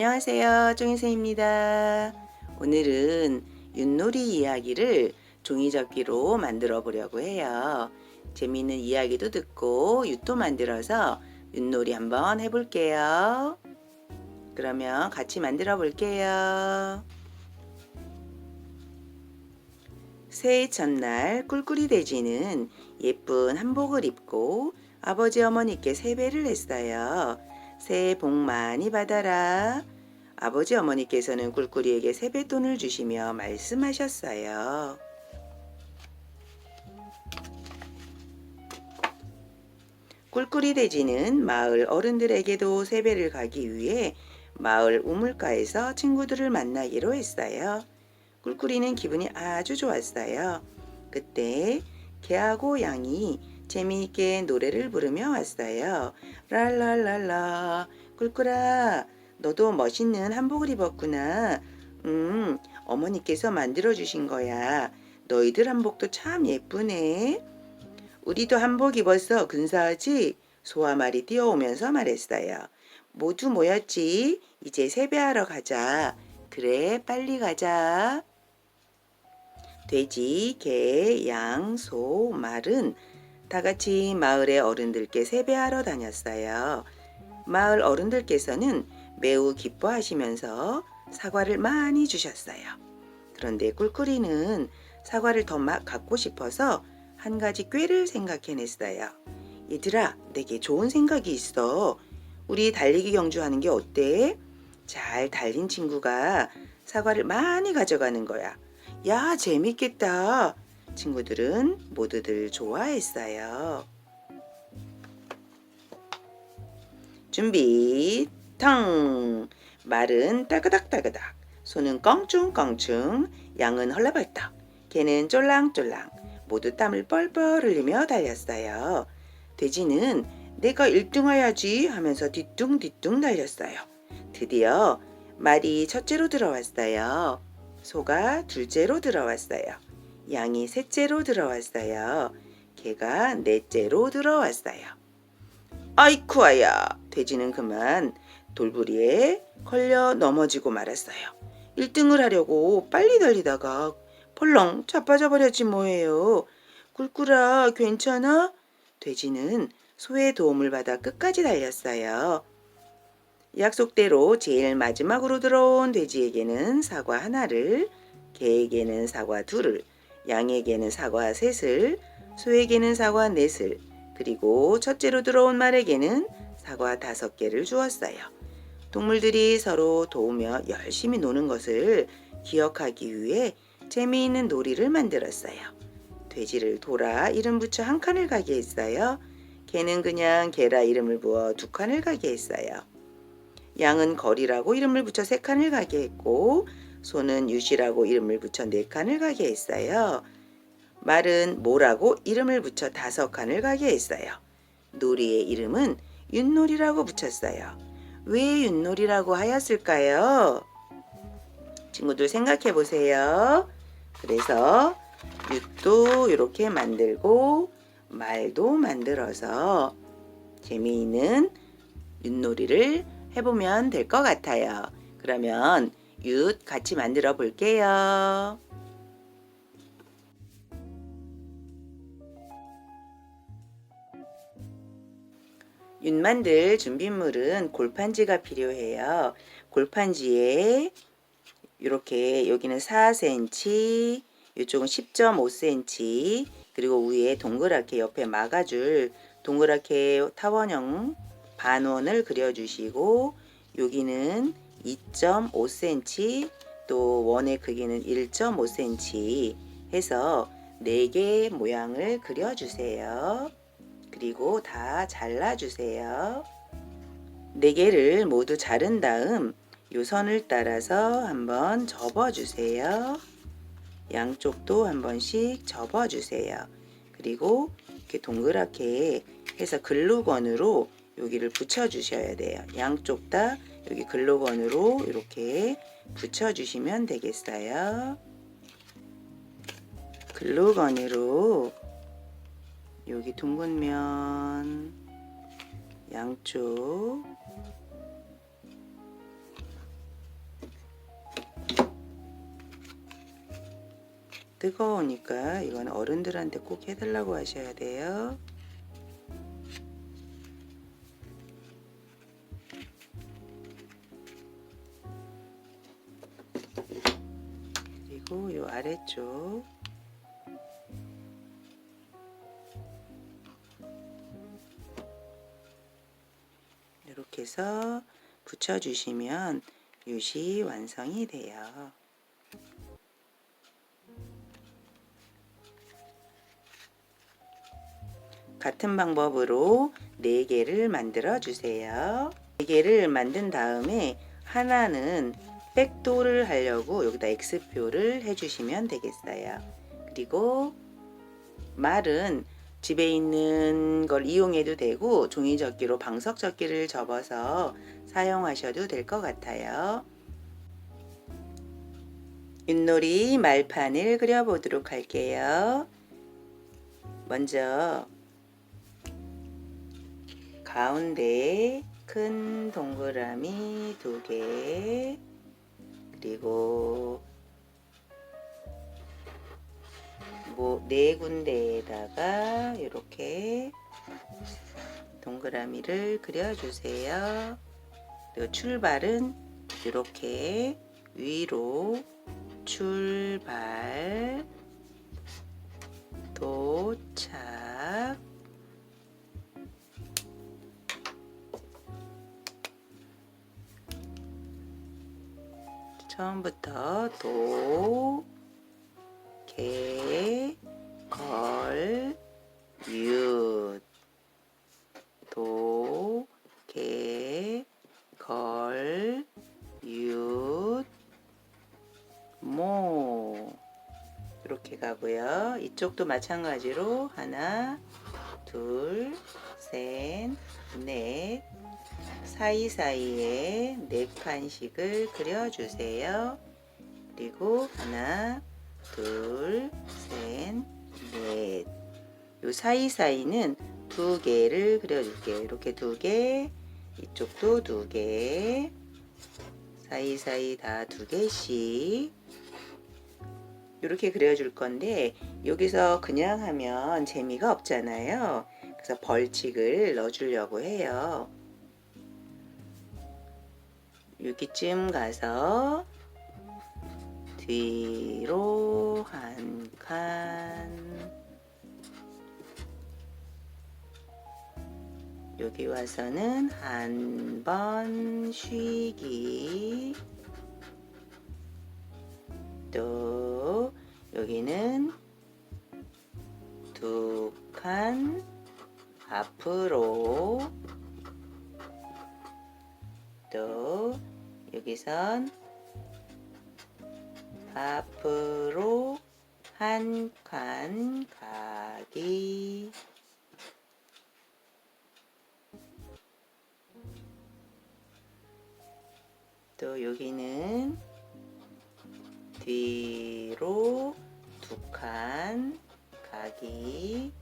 안녕하세요. 종이쌤입니다. 오늘은 윷놀이 이야기를 종이접기로 만들어 보려고 해요. 재미있는 이야기도 듣고 윷도 만들어서 윷놀이 한번 해볼게요. 그러면 같이 만들어 볼게요. 새해 첫날 꿀꿀이 돼지는 예쁜 한복을 입고 아버지 어머니께 세배를 했어요. 새해 복 많이 받아라. 아버지 어머니께서는 꿀꿀이에게 세뱃돈을 주시며 말씀하셨어요. 꿀꿀이 돼지는 마을 어른들에게도 세배를 가기 위해 마을 우물가에서 친구들을 만나기로 했어요. 꿀꿀이는 기분이 아주 좋았어요. 그때 개하고 양이 재미있게 노래를 부르며 왔어요. 랄랄랄라 꿀꿀아 너도 멋있는 한복을 입었구나. 음 어머니께서 만들어 주신 거야. 너희들 한복도 참 예쁘네. 우리도 한복 입어서 근사하지? 소와 말이 뛰어오면서 말했어요. 모두 모였지? 이제 세배하러 가자. 그래, 빨리 가자. 돼지, 개, 양, 소, 말은 다 같이 마을의 어른들께 세배하러 다녔어요. 마을 어른들께서는 매우 기뻐하시면서 사과를 많이 주셨어요. 그런데 꿀꿀이는 사과를 더 막 갖고 싶어서 한 가지 꾀를 생각해냈어요. 얘들아, 내게 좋은 생각이 있어. 우리 달리기 경주하는 게 어때? 잘 달린 친구가 사과를 많이 가져가는 거야. 야, 재밌겠다. 친구들은 모두들 좋아했어요. 준비, 텅! 말은 따그닥따그닥, 손은 껑충껑충, 양은 헐레벌떡, 개는 쫄랑쫄랑, 모두 땀을 뻘뻘 흘리며 달렸어요. 돼지는 내가 1등해야지 하면서 뒤뚱뒤뚱 달렸어요. 드디어 말이 첫째로 들어왔어요. 소가 둘째로 들어왔어요. 양이 셋째로 들어왔어요. 개가 넷째로 들어왔어요. 아이쿠아야! 돼지는 그만 돌부리에 걸려 넘어지고 말았어요. 1등을 하려고 빨리 달리다가 펄렁 자빠져 버렸지 뭐예요. 꿀꿀아 괜찮아? 돼지는 소의 도움을 받아 끝까지 달렸어요. 약속대로 제일 마지막으로 들어온 돼지에게는 사과 하나를, 개에게는 사과 둘을, 양에게는 사과 셋을, 소에게는 사과 넷을, 그리고 첫째로 들어온 말에게는 사과 다섯 개를 주었어요. 동물들이 서로 도우며 열심히 노는 것을 기억하기 위해 재미있는 놀이를 만들었어요. 돼지를 돌아 이름 붙여 한 칸을 가게 했어요. 개는 그냥 개라 이름을 부어 두 칸을 가게 했어요. 양은 거리라고 이름을 붙여 세 칸을 가게 했고 소는 유시라고 이름을 붙여 네 칸을 가게 했어요. 말은 모라고 이름을 붙여 다섯 칸을 가게 했어요. 놀이의 이름은 윷놀이라고 붙였어요. 왜 윷놀이라고 하였을까요? 친구들 생각해 보세요. 그래서 윷도 이렇게 만들고 말도 만들어서 재미있는 윷놀이를 해보면 될 것 같아요. 그러면 윷 같이 만들어 볼게요. 윷 만들 준비물은 골판지가 필요해요. 골판지에 이렇게 여기는 4cm, 이쪽은 10.5cm, 그리고 위에 동그랗게 옆에 막아줄 동그랗게 타원형 반원을 그려주시고 여기는 2.5cm 또 원의 크기는 1.5cm 해서 4개 모양을 그려주세요. 그리고 다 잘라주세요. 4개를 모두 자른 다음 요 선을 따라서 한번 접어주세요. 양쪽도 한 번씩 접어주세요. 그리고 이렇게 동그랗게 해서 글루건으로 여기를 붙여주셔야 돼요. 양쪽 다 여기 글로건으로 이렇게 붙여주시면 되겠어요. 글로건으로 여기 둥근 면 양쪽 뜨거우니까 이건 어른들한테 꼭 해달라고 하셔야 돼요. 그리고 요 아래쪽 이렇게 해서 붙여주시면 윷이 완성이 돼요. 같은 방법으로 4개를 만들어 주세요. 4개를 만든 다음에 하나는 백도를 하려고 여기다 X표를 해주시면 되겠어요. 그리고 말은 집에 있는 걸 이용해도 되고 종이접기로 방석접기를 접어서 사용하셔도 될 것 같아요. 윷놀이 말판을 그려보도록 할게요. 먼저 가운데 큰 동그라미 두 개, 그리고 뭐 네 군데에다가 이렇게 동그라미를 그려주세요. 그리고 출발은 이렇게 위로 출발 도착 처음부터 도, 개, 걸, 윷. 도, 개, 걸, 윷. 모. 이렇게 가고요. 이쪽도 마찬가지로 하나, 둘, 셋, 넷 사이사이에 네 칸씩을 그려주세요. 그리고 하나, 둘, 셋, 넷. 요 사이사이는 두 개를 그려줄게요. 이렇게 두 개, 이쪽도 두 개, 사이사이 다 두 개씩. 이렇게 그려줄 건데 여기서 그냥 하면 재미가 없잖아요. 그래서 벌칙을 넣어주려고 해요. 여기쯤 가서 뒤로 한 칸. 여기 와서는 한 번 쉬기. 또 여기는 두 칸 앞으로 여기선 앞으로 한 칸 가기. 또 여기는 뒤로 두 칸 가기.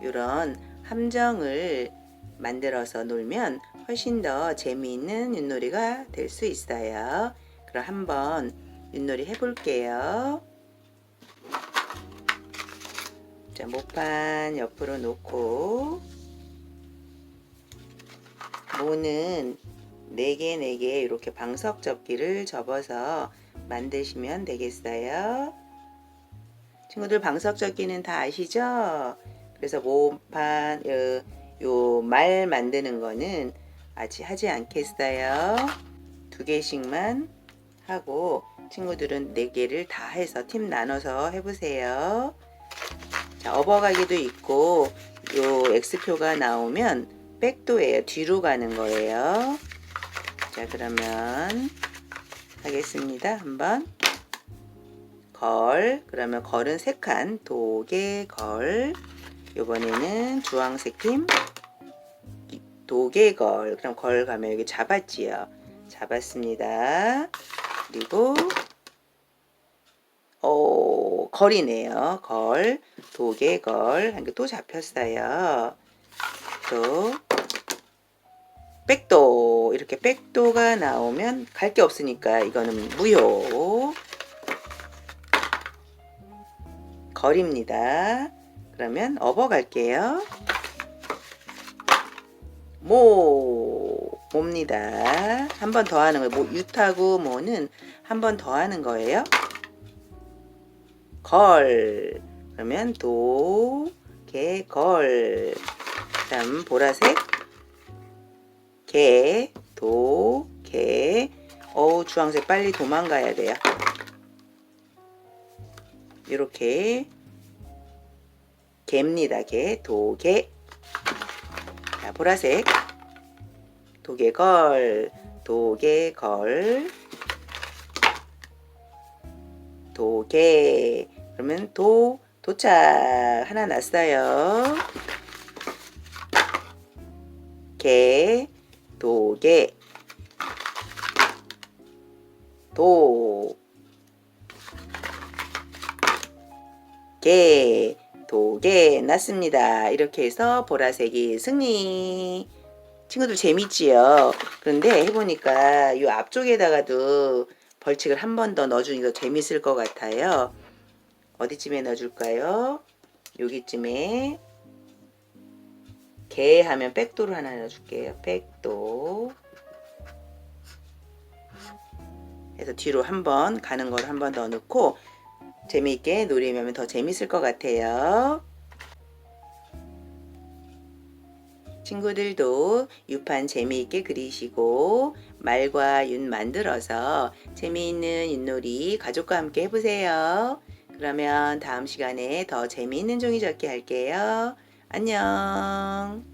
이런 함정을 만들어서 놀면 훨씬 더 재미있는 윷놀이가 될 수 있어요. 그럼 한번 윷놀이 해볼게요. 자, 모판 옆으로 놓고 모는 4개 4개 이렇게 방석 접기를 접어서 만드시면 되겠어요. 친구들 방석 접기는 다 아시죠? 그래서 모판 요 말 만드는 거는 아직 하지 않겠어요. 두 개씩만 하고 친구들은 네 개를 다 해서 팀 나눠서 해보세요. 자, 업어가기도 있고 요 X표가 나오면 백도예요. 뒤로 가는 거예요. 자, 그러면 하겠습니다. 한번 걸 그러면 걸은 세 칸 도개 걸 요번에는 주황색 팀 도개걸 그럼 걸 가면 여기 잡았지요? 잡았습니다. 그리고 오 걸이네요. 걸 도개걸. 한 개 또 잡혔어요. 또 백도. 이렇게 백도가 나오면 갈 게 없으니까 이거는 무효. 걸입니다. 그러면 업어 갈게요. 모 모입니다. 한 번 더 하는 거예요. 뭐 유타고 모는 한 번 더 하는 거예요. 걸 그러면 도, 개, 걸 그다음 보라색 개, 도, 개 어우 주황색 빨리 도망가야 돼요. 이렇게 개입니다. 개, 도 개. 자, 보라색. 도개걸, 도개걸, 도개. 그러면 도 도착. 하나 났어요. 개, 도개, 도, 개, 도개 났습니다. 이렇게 해서 보라색이 승리. 친구들 재밌지요? 그런데 해보니까 이 앞쪽에다가도 벌칙을 한 번 더 넣어주니 더 재밌을 것 같아요. 어디쯤에 넣어줄까요? 여기쯤에 개 하면 백도를 하나 넣어줄게요. 백도. 해서 뒤로 한 번 가는 걸 한 번 더 넣고 재미있게 놀이하면 더 재밌을 것 같아요. 친구들도 유판 재미있게 그리시고 말과 윤 만들어서 재미있는 윷놀이 가족과 함께 해보세요. 그러면 다음 시간에 더 재미있는 종이접기 할게요. 안녕.